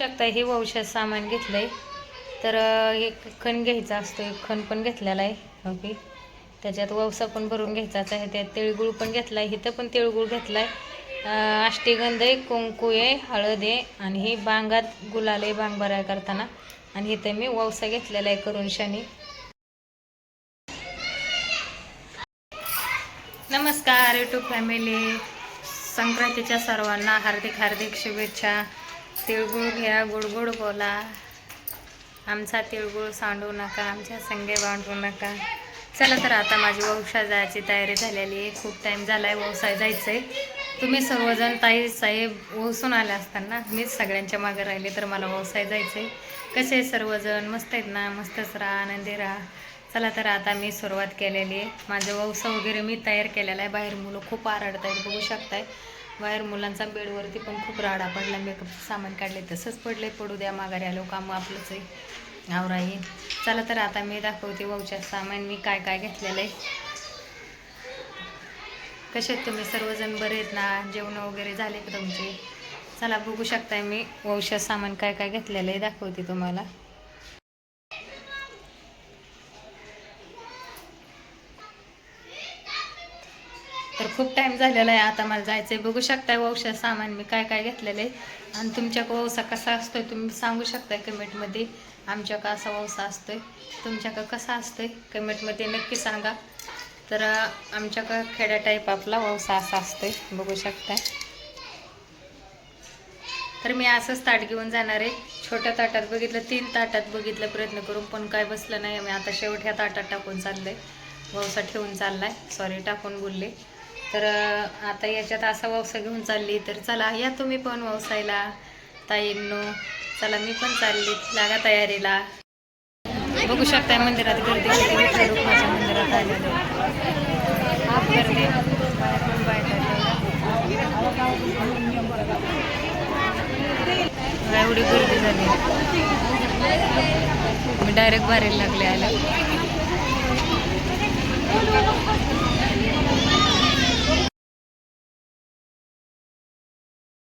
शकता हे औषध सामान घेतलंय. तर एक खण घ्यायचा असतो एक खण पण घेतलेला आहे ओके. त्याच्यात ववसा पण भरून घ्यायचाच आहे त्यात तिळगुळ पण घेतला आहे इथं पण तिळगुळ घेतला आहे अष्टीगंध आहे कुंकू आहे हळद आहे आणि हे बांगात गुलाल आहे बांग भराय करताना. आणि इथं मी ववसा घेतलेला आहे करून शानी. नमस्कार युट्यूब फॅमिली संक्रांतीच्या सर्वांना हार्दिक हार्दिक शुभेच्छा. तिळगुळ घ्या गुडगुड बोला. आमचा तिळगुळ सांडू नका आमच्या संगे बांधू नका. चला तर आता माझी वंशा जायची तयारी झालेली आहे. खूप टाईम झाला आहे व्यवसाय जायचं आहे तुम्ही सर्वजण ताई साहेब वसून आले असताना मीच सगळ्यांच्या मागे राहिले तर मला व्यवसाय जायचं आहे कसे आहे सर्वजण? मस्त आहेत ना? मस्तच राहा आनंदी राहा. चला तर आता मी सुरुवात केलेली आहे. माझं वौसा वगैरे मी तयार केलेला आहे. बाहेर मुलं खूप आरडत आहेत बघू शकताय. बाहेर मुलांचा बेडवरती पण खूप राडा पडला. मेकअपचं सामान काढले तसंच पडले. पडू द्या माघारी आलो काम आपलंच आहे. आवराई चला तर आता मी दाखवते वाऊच्या सामान मी काय काय घेतलेलं आहे. कसे आहेत तुम्ही? सर्वजण बरे आहेत ना? जेवण वगैरे झाले का तुमचे? चला बघू शकताय मी वौषध सामान काय काय घेतलेलं आहे. दाखवते तुम्हाला. तर खूप टाईम झालेला आहे. आता मला जायचं आहे बघू शकताय औषध सामान मी काय काय घेतलेलं आहे. आणि तुमच्या वौसा कसा असतोय तुम्ही सांगू शकताय कमेंटमध्ये आमच्या का असा वौसा असतोय. तुमच्या का कसा असतोय कमेंटमध्ये नक्की सांगा. तर आमच्या का खेड्या टाईप आपला वौसा असा असतोय. बघू शकताय. तर मी असंच ताट घेऊन जाणार आहे. छोट्या ताटात बघितलं तीन ताटात बघितलं प्रयत्न करून पण काय बसलं नाही. मी आता शेवट ह्या ताटात टाकून चाललंय. वौसा ठेवून चाललाय. सॉरी टाकून बोलले. तर आता याच्यात असा वावसा घेऊन चालली तर चला या तुम्ही पण वावसायला. ताईंनो चला मी पण चालली लागा तयारीला. बघू शकताय मंदिरात गर्दी किती विठ्ठल रुक्माच्या मंदिरात आलेलो गर्दी एवढी गर्दी झाली. मी डायरेक्ट बाहेर लागले आलं.